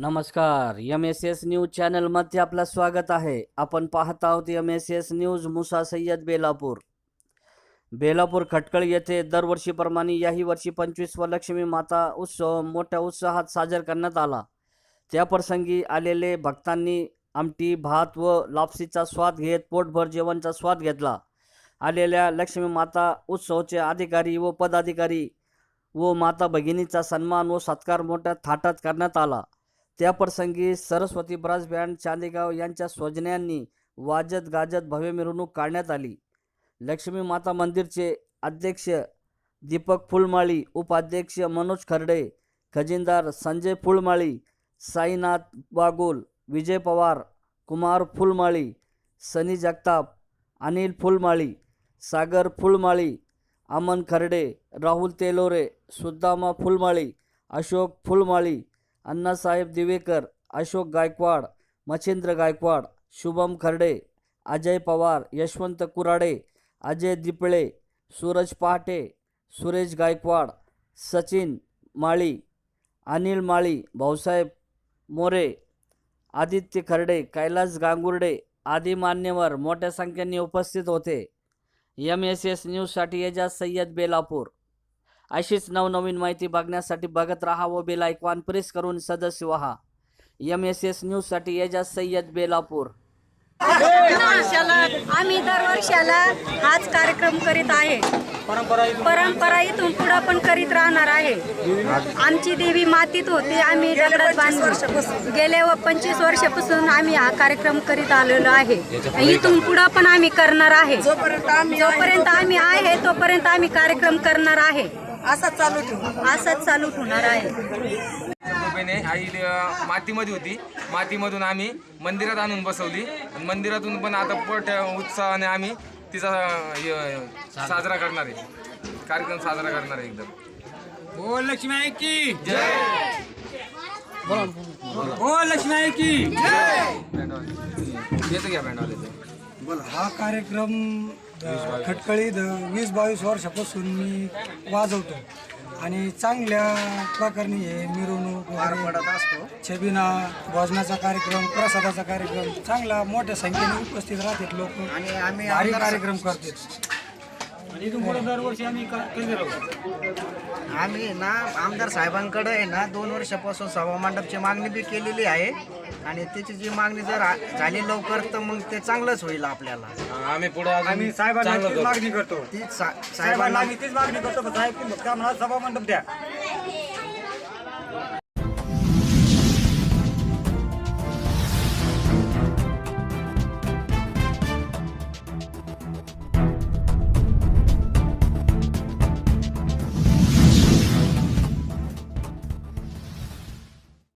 नमस्कार. M S S news चॅनलमध्ये आपलं स्वागत आहे. आपण पाहत आहोत M S S news Musa Sayyad Belapur. Belapur Khatkal येथे दरवर्षीप्रमाणे याही वर्षी पंचवीस व लक्ष्मी माता उत्सव मोठ्या उत्साहात साजरा करण्यात आला. त्याप्रसंगी आलेले भक्तांनी आमटी भात व लापसीचा स्वाद घेत पोटभर जेवणचा स्वाद घेतला. आलेल्या लक्ष्मी माता उत्सवचे अधिकारी व पदाधिकारी व माता भगिनीचा सन्मान व सत्कार मोठ्या थाटात करण्यात आला. त्याप्रसंगी सरस्वती ब्रास बँड चांदेगाव यांच्या स्वजन्यांनी वाजत गाजत भव्य मिरवणूक काढण्यात आली. लक्ष्मी माता मंदिरचे अध्यक्ष दीपक फुलमाळी उपाध्यक्ष मनोज खर्डे खजिनदार संजय फुलमाळी साईनाथ बागोल विजय पवार कुमार फुलमाळी सनी जगताप अनिल फुलमाळी सागर फुलमाळी अमन खर्डे राहुल तेलोरे सुद्दामा फुलमाळी अशोक फुलमाळी अण्णासाहेब दिवेकर अशोक गायकवाड मच्छिंद्र गायकवाड शुभम खर्डे अजय पवार यशवंत कुराडे अजय दिपळे सूरज पहाटे सुरेश गायकवाड सचिन माळी अनिल माळी भाऊसाहेब मोरे आदित्य खर्डे कैलास गांगुर्डे आदी मान्यवर मोठ्या संख्येने उपस्थित होते. एम एस एस न्यूजसाठी एजाज सय्यद बेलापूर. अशीच नवनवीन माहिती बघण्यासाठी बघत राहा व बेल आयकॉन प्रेस करून सदस्य व्हा. एम एस एस न्यूजसाठी एजाज सय्यद बेलापूर. वर्षाला आम्ही दरवर्षाला हाच कार्यक्रम करीत आहे. परंपरा इथून पुढे पण करीत राहणार आहे. आमची देवी मातीत होती आम्ही दगडात बांधून गेल्या व पंचवीस वर्षापासून आम्ही हा कार्यक्रम करीत आलेलो आहे. इथून पुढे पण आम्ही करणार आहे. जोपर्यंत आम्ही आहे तोपर्यंत आम्ही कार्यक्रम करणार आहे. चालू ठेवू. असंच चालू होणार आहे. कृपेने आई मातीमध्ये होती. मातीमधून आम्ही मंदिरात आणून बसवली. आणि मंदिरातून पण आता पट उत्साहाने आम्ही तिचा साजरा करणार आहे. कार्यक्रम साजरा करणार आहे एकदम. ओ लक्ष्मी आई की. ओ लक्ष्मी आई की. येतं घ्या बँडवाले हा कार्यक्रम खटकळी द- वीस बावीस वर्षापासून मी वाजवतो. आणि चांगल्या प्रकारे हे मिरवणूक वगैरे छबिना भोजनाचा कार्यक्रम प्रसादाचा कार्यक्रम चांगला मोठ्या संख्येने उपस्थित राहतात लोक. आणि आम्ही कार्यक्रम करतात. आणि इथून पुढे दरवर्षी आम्ही राहू ना आमदार साहेबांकडे आहे ना दोन वर्षापासून सभा मंडपची मागणी बी केलेली आहे. आणि त्याची जी मागणी जर आ- झाली लवकर तर मग ते चांगलंच होईल आपल्याला. आम्ही पुढे आम्ही साहेबांना तीच मागणी करतो. ती सा- साहेबांना साहेबांना आम्ही तीच मागणी करतो. का साहेब की फक्त आम्हाला सभा मंडप द्या.